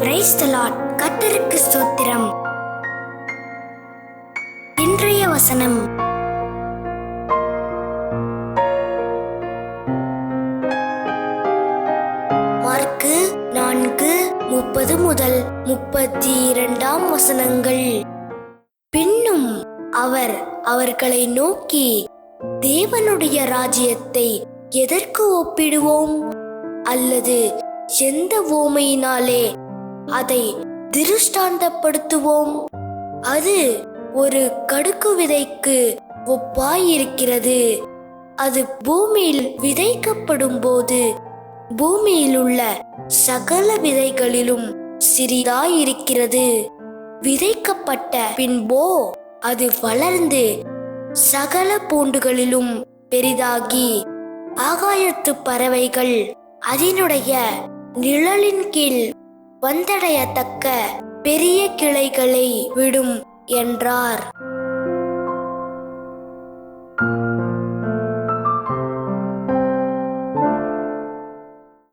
Praise the Lord ஸ்தோத்திரம். இன்றைய வசனம். மார்க்கு நான்கு முப்பது முதல் முப்பத்தி இரண்டாம் வசனங்கள். பின்னும் அவர் அவர்களை நோக்கி தேவனுடைய ராஜ்யத்தை எதற்கு ஒப்பிடுவோம்? அல்லது எந்த ஓமையினாலே அதை திருஷ்டாந்தப்படுத்துவோம். அது ஒரு கடுக்கு விதைக்கு ஒப்பாயிருக்கிறது. அது பூமியில் விதைக்கப்படும் போது பூமியில் உள்ள சகல விதைகளிலும் சிறிதாயிருக்கிறது. விதைக்கப்பட்ட பின்போ அது வளர்ந்து சகல பூண்டுகளிலும் பெரிதாகி ஆகாயத்து பறவைகள் அதனுடைய நிழலின் கீழ் வந்தடையத்தக்க பெரிய கிளைகளை விடும் என்றார்.